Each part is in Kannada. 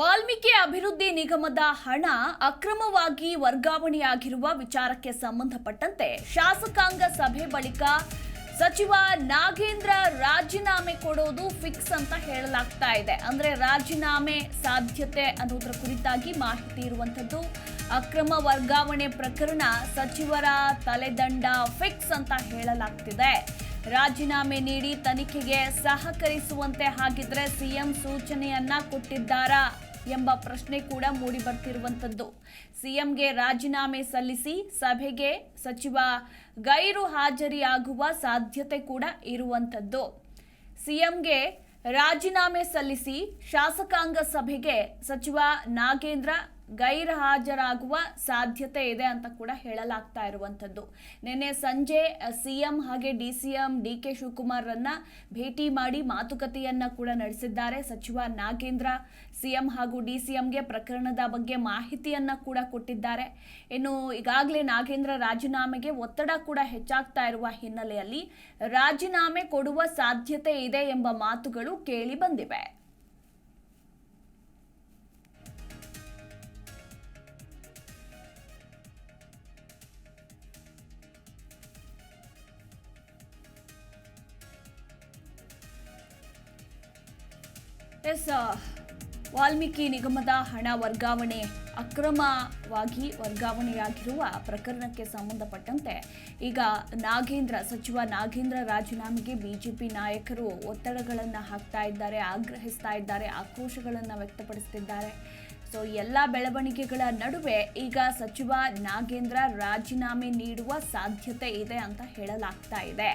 ವಾಲ್ಮೀಕಿ ಅಭಿವೃದ್ಧಿ ನಿಗಮದ ಹಣ ಅಕ್ರಮವಾಗಿ ವರ್ಗಾವಣೆಯಾಗಿರುವ ವಿಚಾರಕ್ಕೆ ಸಂಬಂಧಪಟ್ಟಂತೆ ಶಾಸಕಾಂಗ ಸಭೆ ಬಳಿಕ ಸಚಿವ ನಾಗೇಂದ್ರ ರಾಜೀನಾಮೆ ಕೊಡೋದು ಫಿಕ್ಸ್ ಅಂತ ಹೇಳಲಾಗ್ತಾ ಇದೆ. ಅಂದ್ರೆ ರಾಜೀನಾಮೆ ಸಾಧ್ಯತೆ ಅನ್ನೋದರ ಕುರಿತಾಗಿ ಮಾಹಿತಿ ಇರುವಂತದ್ದು ಅಕ್ರಮ ವರ್ಗಾವಣೆ ಪ್ರಕರಣ ಸಚಿವರ ತಲೆದಂಡ ಫಿಕ್ಸ್ ಅಂತ ಹೇಳಲಾಗ್ತಿದೆ. ರಾಜೀನಾಮೆ ನೀಡಿ ತನಿಖೆಗೆ ಸಹಕರಿಸುವಂತೆ ಹಾಗಿದ್ರೆ ಸಿಎಂ ಸೂಚನೆಯನ್ನ ಕೊಟ್ಟಿದ್ದಾರಾ? ಎಂಬ ಪ್ರಶ್ನೆ ಕೂಡ ಮೂಡಿ ಬರ್ತಿರುವಂತದ್ದು ಸಿಎಂಗೆ ರಾಜೀನಾಮೆ ಸಲ್ಲಿಸಿ ಸಭೆಗೆ ಸಚಿವ ಗೈರು ಹಾಜರಿಯಾಗುವ ಸಾಧ್ಯತೆ ಕೂಡ ಇರುವಂತದ್ದು ಸಿಎಂಗೆ ರಾಜೀನಾಮೆ ಸಲ್ಲಿಸಿ ಶಾಸಕಾಂಗ ಸಭೆಗೆ ಸಚಿವ ನಾಗೇಂದ್ರ ಗೈರು ಹಾಜರಾಗುವ ಸಾಧ್ಯತೆ ಇದೆ ಅಂತ ಕೂಡ ಹೇಳಲಾಗ್ತಾ ಇರುವಂಥದ್ದು. ನಿನ್ನೆ ಸಂಜೆ ಸಿಎಂ ಹಾಗೆ D C M, D K ಶಿವಕುಮಾರ್ರನ್ನ ಭೇಟಿ ಮಾಡಿ ಮಾತುಕತೆಯನ್ನ ಕೂಡ ನಡೆಸಿದ್ದಾರೆ. ಸಚಿವ ನಾಗೇಂದ್ರ ಸಿಎಂ ಹಾಗೂ ಡಿ ಸಿ ಎಂಗೆ ಪ್ರಕರಣದ ಬಗ್ಗೆ ಮಾಹಿತಿಯನ್ನ ಕೂಡ ಕೊಟ್ಟಿದ್ದಾರೆ. ಇನ್ನು ಈಗಾಗಲೇ ನಾಗೇಂದ್ರ ರಾಜೀನಾಮೆಗೆ ಒತ್ತಡ ಕೂಡ ಹೆಚ್ಚಾಗ್ತಾ ಇರುವ ಹಿನ್ನೆಲೆಯಲ್ಲಿ ರಾಜೀನಾಮೆ ಕೊಡುವ ಸಾಧ್ಯತೆ ಇದೆ ಎಂಬ ಮಾತುಗಳು ಕೇಳಿ ಬಂದಿವೆ. ಎಸ್ ವಾಲ್ಮೀಕಿ ನಿಗಮದ ಹಣ ವರ್ಗಾವಣೆ. ಅಕ್ರಮವಾಗಿ ವರ್ಗಾವಣೆಯಾಗಿರುವ ಪ್ರಕರಣಕ್ಕೆ ಸಂಬಂಧಪಟ್ಟಂತೆ ಈಗ ನಾಗೇಂದ್ರ, ಸಚಿವ ನಾಗೇಂದ್ರ ರಾಜೀನಾಮೆಗೆ ಬಿಜೆಪಿ ನಾಯಕರು ಒತ್ತಡಗಳನ್ನು ಹಾಕ್ತಾ ಇದ್ದಾರೆ, ಆಗ್ರಹಿಸ್ತಾ ಇದ್ದಾರೆ, ಆಕ್ರೋಶಗಳನ್ನು ವ್ಯಕ್ತಪಡಿಸುತ್ತಿದ್ದಾರೆ ಸೊ ಎಲ್ಲ ಬೆಳವಣಿಗೆಗಳ ನಡುವೆ ಈಗ ಸಚಿವ ನಾಗೇಂದ್ರ ರಾಜೀನಾಮೆ ನೀಡುವ ಸಾಧ್ಯತೆ ಇದೆ ಅಂತ ಹೇಳಲಾಗ್ತಾ ಇದೆ.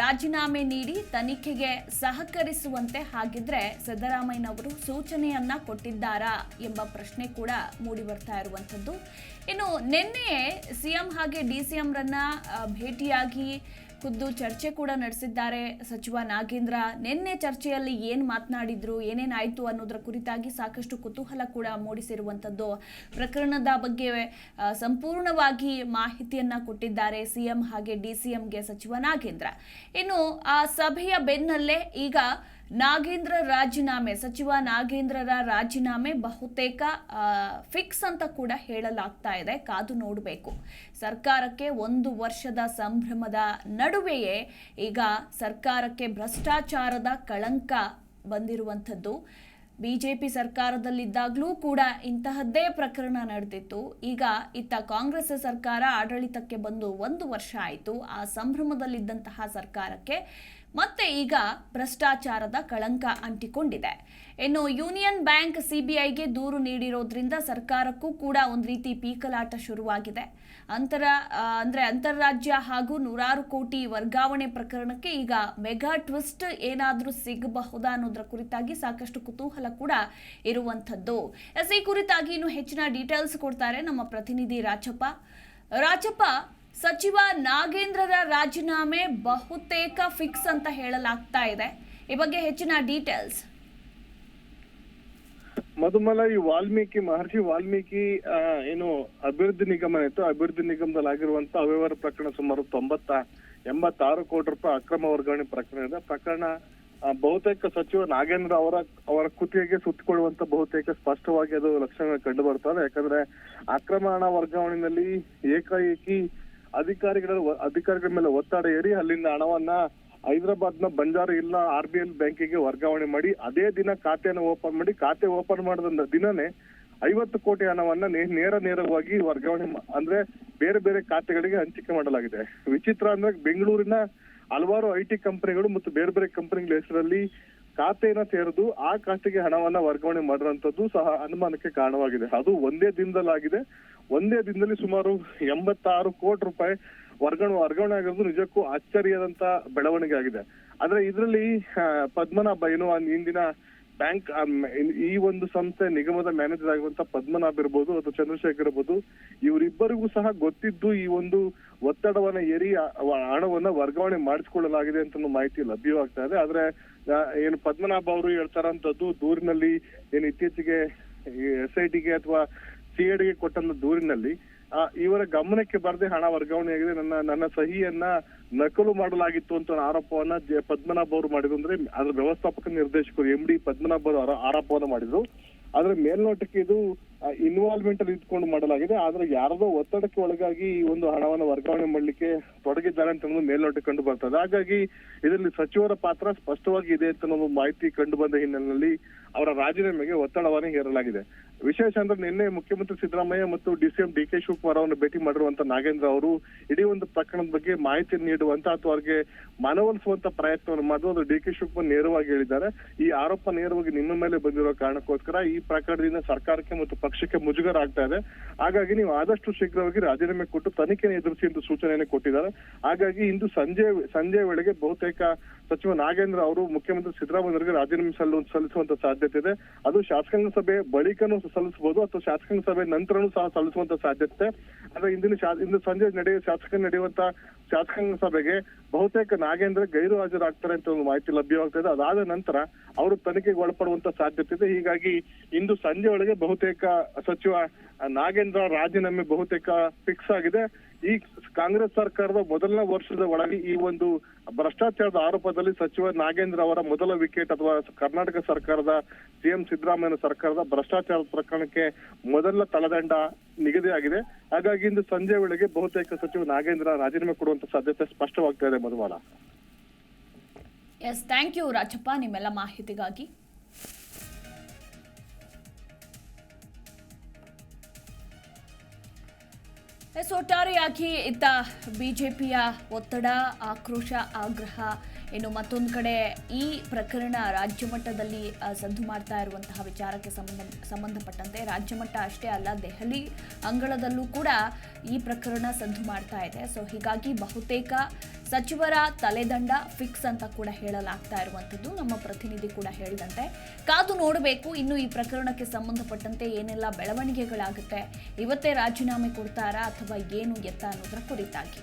ರಾಜೀನಾಮೆ ನೀಡಿ ತನಿಖೆಗೆ ಸಹಕರಿಸುವಂತೆ ಹಾಗಿದ್ರೆ ಸಿದ್ದರಾಮಯ್ಯನವರು ಸೂಚನೆಯನ್ನ ಕೊಟ್ಟಿದ್ದಾರಾ ಎಂಬ ಪ್ರಶ್ನೆ ಕೂಡ ಮೂಡಿ ಬರ್ತಾ ಇರುವಂಥದ್ದು. ಇನ್ನು ನಿನ್ನೆ ಸಿಎಂ ಹಾಗೆ ಡಿ ಸಿ ಎಂರನ್ನ ಭೇಟಿಯಾಗಿ ಖುದ್ದು ಚರ್ಚೆ ಕೂಡ ನಡೆಸಿದ್ದಾರೆ. ಸಚಿವ ನಾಗೇಂದ್ರ ನಿನ್ನೆ ಚರ್ಚೆಯಲ್ಲಿ ಏನು ಮಾತನಾಡಿದ್ರು ಏನೇನಾಯಿತು ಅನ್ನೋದರ ಕುರಿತಾಗಿ ಸಾಕಷ್ಟು ಕುತೂಹಲ ಕೂಡ ಮೂಡಿಸಿರುವಂಥದ್ದು. ಪ್ರಕರಣದ ಬಗ್ಗೆ ಸಂಪೂರ್ಣವಾಗಿ ಮಾಹಿತಿಯನ್ನ ಕೊಟ್ಟಿದ್ದಾರೆ ಸಿಎಂ ಹಾಗೆ ಡಿ ಸಿ ಎಂಗೆ ಸಚಿವ ನಾಗೇಂದ್ರ. ಇನ್ನು ಆ ಸಭೆಯ ಬೆನ್ನಲ್ಲೇ ಈಗ ನಾಗೇಂದ್ರ ರಾಜೀನಾಮೆ, ಸಚಿವ ನಾಗೇಂದ್ರರ ರಾಜೀನಾಮೆ ಬಹುತೇಕ ಫಿಕ್ಸ್ ಅಂತ ಕೂಡ ಹೇಳಲಾಗ್ತಾ ಇದೆ, ಕಾದು ನೋಡಬೇಕು. ಸರ್ಕಾರಕ್ಕೆ ಒಂದು ವರ್ಷದ ಸಂಭ್ರಮದ ನಡುವೆಯೇ ಈಗ ಸರ್ಕಾರಕ್ಕೆ ಭ್ರಷ್ಟಾಚಾರದ ಕಳಂಕ ಬಂದಿರುವಂಥದ್ದು. ಬಿಜೆಪಿ ಸರ್ಕಾರದಲ್ಲಿದ್ದಾಗಲೂ ಕೂಡ ಇಂತಹದ್ದೇ ಪ್ರಕರಣ ನಡೆದಿತ್ತು. ಈಗ ಇತ್ತ ಕಾಂಗ್ರೆಸ್ ಸರ್ಕಾರ ಆಡಳಿತಕ್ಕೆ ಬಂದು ಒಂದು ವರ್ಷ ಆಯಿತು. ಆ ಸಂಭ್ರಮದಲ್ಲಿದ್ದಂತಹ ಸರ್ಕಾರಕ್ಕೆ ಮತ್ತೆ ಈಗ ಭ್ರಷ್ಟಾಚಾರದ ಕಳಂಕ ಅಂಟಿಕೊಂಡಿದೆ. ಇನ್ನು ಯೂನಿಯನ್ ಬ್ಯಾಂಕ್ ಸಿಬಿಐಗೆ ದೂರು ನೀಡಿರೋದ್ರಿಂದ ಸರ್ಕಾರಕ್ಕೂ ಕೂಡ ಒಂದು ರೀತಿ ಪೀಕಲಾಟ ಶುರುವಾಗಿದೆ. ಅಂತರ ಅಂದರೆ ಅಂತಾರಾಜ್ಯ ಹಾಗೂ ನೂರಾರು ಕೋಟಿ ವರ್ಗಾವಣೆ ಪ್ರಕರಣಕ್ಕೆ ಈಗ ಮೆಗಾ ಟ್ವಿಸ್ಟ್ ಏನಾದರೂ ಸಿಗಬಹುದಾ ಅನ್ನೋದ್ರ ಕುರಿತಾಗಿ ಸಾಕಷ್ಟು ಕುತೂಹಲ ಕೂಡ ಇರುವಂಥದ್ದು. ಎಸ್, ಈ ಕುರಿತಾಗಿ ಇನ್ನು ಹೆಚ್ಚಿನ ಡೀಟೇಲ್ಸ್ ಕೊಡ್ತಾರೆ ನಮ್ಮ ಪ್ರತಿನಿಧಿ ರಾಚಪ್ಪ ರಾಚಪ್ಪ ಸಚಿವ ನಾಗೇಂದ್ರರ ರಾಜೀನಾಮೆ ಬಹುತೇಕ ಫಿಕ್ಸ್ ಅಂತ ಹೇಳಲಾಗ್ತಾ ಇದೆ. ಈ ಬಗ್ಗೆ ಹೆಚ್ಚಿನ ಡೀಟೇಲ್ಸ್ ಮಧುಮಲ, ಈ ವಾಲ್ಮೀಕಿ, ಮಹರ್ಷಿ ವಾಲ್ಮೀಕಿ ಏನು ಅಭಿವೃದ್ಧಿ ನಿಗಮ ಇತ್ತು. ಅಭಿವೃದ್ಧಿ ನಿಗಮದಲ್ಲಿ ಆಗಿರುವಂತ ಅವ್ಯವಹಾರ ಪ್ರಕರಣ ಸುಮಾರು ತೊಂಬತ್ತ, ಎಂಬತ್ತಾರು ಕೋಟಿ ರೂಪಾಯಿ ಅಕ್ರಮ ವರ್ಗಾವಣೆ ಪ್ರಕರಣ ಇದೆ. ಪ್ರಕರಣ ಬಹುತೇಕ ಸಚಿವ ನಾಗೇಂದ್ರ ಅವರ ಅವರ ಕುತ್ತಿಗೆಗೆ ಸುತ್ತಿಕೊಳ್ಳುವಂತ ಬಹುತೇಕ ಸ್ಪಷ್ಟವಾಗಿ ಅದು ಲಕ್ಷಣಗಳು ಕಂಡು ಬರ್ತದೆ ಯಾಕಂದ್ರೆ ಅಕ್ರಮ ಹಣ ವರ್ಗಾವಣೆಯಲ್ಲಿ ಏಕಾಏಕಿ ಅಧಿಕಾರಿಗಳ ಅಧಿಕಾರಿಗಳ ಮೇಲೆ ಒತ್ತಡ ಏರಿ ಅಲ್ಲಿಂದ ಹಣವನ್ನ ಹೈದರಾಬಾದ್ನ ಬಂಜಾರ ಇಲ್ಲ ಆರ್ ಬಿ ಎಲ್ ಬ್ಯಾಂಕಿಗೆ ವರ್ಗಾವಣೆ ಮಾಡಿ ಅದೇ ದಿನ ಖಾತೆಯನ್ನು ಓಪನ್ ಮಾಡಿ, ಖಾತೆ ಓಪನ್ ಮಾಡಿದ ದಿನನೇ ಐವತ್ತು ಕೋಟಿ ಹಣವನ್ನ ನೇರ ನೇರವಾಗಿ ವರ್ಗಾವಣೆ ಅಂದ್ರೆ ಬೇರೆ ಬೇರೆ ಖಾತೆಗಳಿಗೆ ಹಂಚಿಕೆ ಮಾಡಲಾಗಿದೆ. ವಿಚಿತ್ರ ಅಂದ್ರೆ ಬೆಂಗಳೂರಿನ ಹಲವಾರು ಐ ಟಿ ಕಂಪನಿಗಳು ಮತ್ತು ಬೇರೆ ಬೇರೆ ಕಂಪನಿಗಳ ಹೆಸರಲ್ಲಿ ಖಾತೆಯನ್ನ ತೆರೆದು ಆ ಖಾತೆಗೆ ಹಣವನ್ನ ವರ್ಗಾವಣೆ ಮಾಡಿರುವಂತದ್ದು ಸಹ ಅನುಮಾನಕ್ಕೆ ಕಾರಣವಾಗಿದೆ. ಅದು ಒಂದೇ ದಿನದಲ್ಲಾಗಿದೆ. ಒಂದೇ ದಿನದಲ್ಲಿ ಸುಮಾರು ಎಂಬತ್ತಾರು ಕೋಟಿ ರೂಪಾಯಿ ವರ್ಗಾವಣೆ ವರ್ಗಾವಣೆ ಆಗಿರೋದು ನಿಜಕ್ಕೂ ಆಶ್ಚರ್ಯದಂತ ಬೆಳವಣಿಗೆ ಆಗಿದೆ. ಆದ್ರೆ ಇದರಲ್ಲಿ ಪದ್ಮನಾಭ, ಏನು ಹಿಂದಿನ ಬ್ಯಾಂಕ್ ಈ ಒಂದು ಸಂಸ್ಥೆ ನಿಗಮದ ಮ್ಯಾನೇಜರ್ ಆಗಿರುವಂತ ಪದ್ಮನಾಭ್ ಇರ್ಬೋದು ಅಥವಾ ಚಂದ್ರಶೇಖರ್ ಇರ್ಬೋದು, ಇವರಿಬ್ಬರಿಗೂ ಸಹ ಗೊತ್ತಿದ್ದು ಈ ಒಂದು ಒತ್ತಡವನ್ನ ಏರಿ ಹಣವನ್ನ ವರ್ಗಾವಣೆ ಮಾಡಿಸಿಕೊಳ್ಳಲಾಗಿದೆ ಅಂತ ಮಾಹಿತಿ ಲಭ್ಯವಾಗ್ತಾ ಇದೆ. ಆದ್ರೆ ಏನು ಪದ್ಮನಾಭ ಅವರು ಹೇಳ್ತಾರಂತದ್ದು ದೂರಿನಲ್ಲಿ, ಏನು ಇತ್ತೀಚೆಗೆ ಎಸ್ ಐ ಟಿಗೆ ಅಥವಾ ಸಿಎಡಿಗೆ ಕೊಟ್ಟಂತ ದೂರಿನಲ್ಲಿ ಇವರ ಗಮನಕ್ಕೆ ಬರದೆ ಹಣ ವರ್ಗಾವಣೆಯಾಗಿದೆ ನನ್ನ ನನ್ನ ಸಹಿಯನ್ನ ನಕಲು ಮಾಡಲಾಗಿತ್ತು ಅಂತ ಆರೋಪವನ್ನ ಪದ್ಮನಾಭ ಅವರು ಮಾಡಿದ್ರು. ಅಂದ್ರೆ ಅದ್ರ ವ್ಯವಸ್ಥಾಪಕ ನಿರ್ದೇಶಕರು ಎಂ ಡಿ ಪದ್ಮನಾಭ್ ಅವರು ಆರೋ- ಆರೋಪವನ್ನ ಮಾಡಿದ್ರು. ಆದ್ರೆ ಮೇಲ್ನೋಟಕ್ಕೆ ಇದು ಇನ್ವಾಲ್ವ್ಮೆಂಟ್ ಅಲ್ಲಿ ಇಟ್ಕೊಂಡು ಮಾಡಲಾಗಿದೆ. ಆದ್ರೆ ಯಾರದೋ ಒತ್ತಡಕ್ಕೆ ಒಳಗಾಗಿ ಈ ಒಂದು ಹಣವನ್ನು ವರ್ಗಾವಣೆ ಮಾಡಲಿಕ್ಕೆ ತೊಡಗಿದ್ದಾರೆ ಅಂತ ಅನ್ನೋದು ಮೇಲ್ನೋಟಕ್ಕೆ ಕಂಡು ಬರ್ತದೆ. ಹಾಗಾಗಿ ಇದರಲ್ಲಿ ಸಚಿವರ ಪಾತ್ರ ಸ್ಪಷ್ಟವಾಗಿ ಇದೆ ಅಂತ ಅನ್ನೋದು ಮಾಹಿತಿ ಕಂಡು ಬಂದ ಹಿನ್ನೆಲೆಯಲ್ಲಿ ಅವರ ರಾಜೀನಾಮೆಗೆ ಒತ್ತಡವನ್ನು ಹೇರಲಾಗಿದೆ. ವಿಶೇಷ ಅಂದ್ರೆ ನಿನ್ನೆ ಮುಖ್ಯಮಂತ್ರಿ ಸಿದ್ದರಾಮಯ್ಯ ಮತ್ತು ಡಿಸಿಎಂ ಡಿ ಕೆ ಶಿವಕುಮಾರ್ ಅವರನ್ನು ಭೇಟಿ ಮಾಡಿರುವಂತ ನಾಗೇಂದ್ರ ಅವರು ಇಡೀ ಒಂದು ಪ್ರಕರಣದ ಬಗ್ಗೆ ಮಾಹಿತಿ ನೀಡುವಂತ ಅಥವಾ ಅವರಿಗೆ ಮನವೊಲಿಸುವಂತ ಪ್ರಯತ್ನವನ್ನು ಮಾಡಿದ್ರು. ಅದು ಡಿ ಕೆ ಶಿವಕುಮಾರ್ ನೇರವಾಗಿ ಹೇಳಿದ್ದಾರೆ. ಈ ಆರೋಪ ನೇರವಾಗಿ ನಿಮ್ಮ ಮೇಲೆ ಬಂದಿರೋ ಕಾರಣಕ್ಕೋಸ್ಕರ ಈ ಪ್ರಕರಣದಿಂದ ಸರ್ಕಾರಕ್ಕೆ ಮತ್ತು ಪಕ್ಷಕ್ಕೆ ಮುಜುಗರ ಆಗ್ತಾ ಇದೆ. ಹಾಗಾಗಿ ನೀವು ಆದಷ್ಟು ಶೀಘ್ರವಾಗಿ ರಾಜೀನಾಮೆ ಕೊಟ್ಟು ತನಿಖೆಯನ್ನು ಎದುರಿಸಿ ಎಂದು ಸೂಚನೆಯನ್ನು ಕೊಟ್ಟಿದ್ದಾರೆ. ಹಾಗಾಗಿ ಇಂದು ಸಂಜೆ ಸಂಜೆ ವೇಳೆಗೆ ಬಹುತೇಕ ಸಚಿವ ನಾಗೇಂದ್ರ ಅವರು ಮುಖ್ಯಮಂತ್ರಿ ಸಿದ್ದರಾಮಯ್ಯವರಿಗೆ ರಾಜೀನಾಮೆ ಸಲ್ಲು, ಸಲ್ಲಿಸುವಂತ ಸಾಧ್ಯತೆ ಇದೆ. ಅದು ಶಾಸಕಾಂಗ ಸಭೆ ಬಳಿಕನೂ ಸಲ್ಲಿಸಬಹುದು ಅಥವಾ ಶಾಸಕಾಂಗ ಸಭೆ ನಂತರನೂ ಸಹ ಸಲ್ಲಿಸುವಂತ ಸಾಧ್ಯತೆ ಅಂದ್ರೆ ಇಂದಿನ ಇಂದು ಸಂಜೆ ನಡೆಯುವ ಶಾಸಕ ನಡೆಯುವಂತ ಶಾಸಕಾಂಗ ಸಭೆಗೆ ಬಹುತೇಕ ನಾಗೇಂದ್ರ ಗೈರು ಹಾಜರಾಗ್ತಾರೆ ಅಂತ ಒಂದು ಮಾಹಿತಿ ಲಭ್ಯವಾಗ್ತಾ ಇದೆ. ಅದಾದ ನಂತರ ಅವರು ತನಿಖೆಗೆ ಒಳಪಡುವಂತ ಸಾಧ್ಯತೆ ಇದೆ. ಹೀಗಾಗಿ ಇಂದು ಸಂಜೆ ಒಳಗೆ ಬಹುತೇಕ ಸಚಿವ ನಾಗೇಂದ್ರ ರಾಜೀನಾಮೆ ಬಹುತೇಕ ಫಿಕ್ಸ್ ಆಗಿದೆ. ಈ ಕಾಂಗ್ರೆಸ್ ಸರ್ಕಾರದ ಮೊದಲನೇ ವರ್ಷದ ಒಳಗೆ ಈ ಒಂದು ಭ್ರಷ್ಟಾಚಾರದ ಆರೋಪದಲ್ಲಿ ಸಚಿವ ನಾಗೇಂದ್ರ ಅವರ ಮೊದಲ ವಿಕೆಟ್ ಅಥವಾ ಕರ್ನಾಟಕ ಸರ್ಕಾರದ ಸಿಎಂ ಸಿದ್ದರಾಮಯ್ಯ ಸರ್ಕಾರದ ಭ್ರಷ್ಟಾಚಾರ ಪ್ರಕರಣಕ್ಕೆ ಮೊದಲ ತಳದಂಡ ನಿಗದಿಯಾಗಿದೆ. ಹಾಗಾಗಿ ಇಂದು ಸಂಜೆ ವೇಳೆಗೆ ಬಹುತೇಕ ಸಚಿವ ನಾಗೇಂದ್ರ ರಾಜೀನಾಮೆ ಕೊಡುವಂತ ಸಾಧ್ಯತೆ ಸ್ಪಷ್ಟವಾಗ್ತಾ ಇದೆ ಎಸ್ ಥ್ಯಾಂಕ್ ಯು ರಾಜಪ್ಪ. ನಿಮ್ಮೆಲ್ಲ ಮಾಹಿತಿಗಾಗಿ ಎಸ್ ಒಟ್ಟಾರೆಯಾಗಿ ಇತ್ತ ಬಿಜೆಪಿಯ ಒತ್ತಡ ಆಕ್ರೋಶ ಆಗ್ರಹ ಇನ್ನು ಮತ್ತೊಂದು ಕಡೆ ಈ ಪ್ರಕರಣ ರಾಜ್ಯ ಮಟ್ಟದಲ್ಲಿ ಸದ್ದು ಮಾಡ್ತಾ ಇರುವಂತಹ ವಿಚಾರಕ್ಕೆ ಸಂಬಂಧ, ಸಂಬಂಧಪಟ್ಟಂತೆ ರಾಜ್ಯ ಮಟ್ಟ ಅಷ್ಟೇ ಅಲ್ಲ, ದೆಹಲಿ ಅಂಗಳದಲ್ಲೂ ಕೂಡ ಈ ಪ್ರಕರಣ ಸದ್ದು ಮಾಡ್ತಾ ಇದೆ. ಸೊ ಹೀಗಾಗಿ ಬಹುತೇಕ ಸಚಿವರ ತಲೆದಂಡ ಫಿಕ್ಸ್ ಅಂತ ಕೂಡ ಹೇಳಲಾಗ್ತಾ ಇರುವಂಥದ್ದು. ನಮ್ಮ ಪ್ರತಿನಿಧಿ ಕೂಡ ಹೇಳಿದಂತೆ ಕಾದು ನೋಡಬೇಕು. ಇನ್ನು ಈ ಪ್ರಕರಣಕ್ಕೆ ಸಂಬಂಧಪಟ್ಟಂತೆ ಏನೆಲ್ಲ ಬೆಳವಣಿಗೆಗಳಾಗುತ್ತೆ, ಇವತ್ತೇ ರಾಜೀನಾಮೆ ಕೊಡ್ತಾರಾ ಅಥವಾ ಏನು ಎತ್ತ ಅನ್ನೋದರ ಕುರಿತಾಗಿ.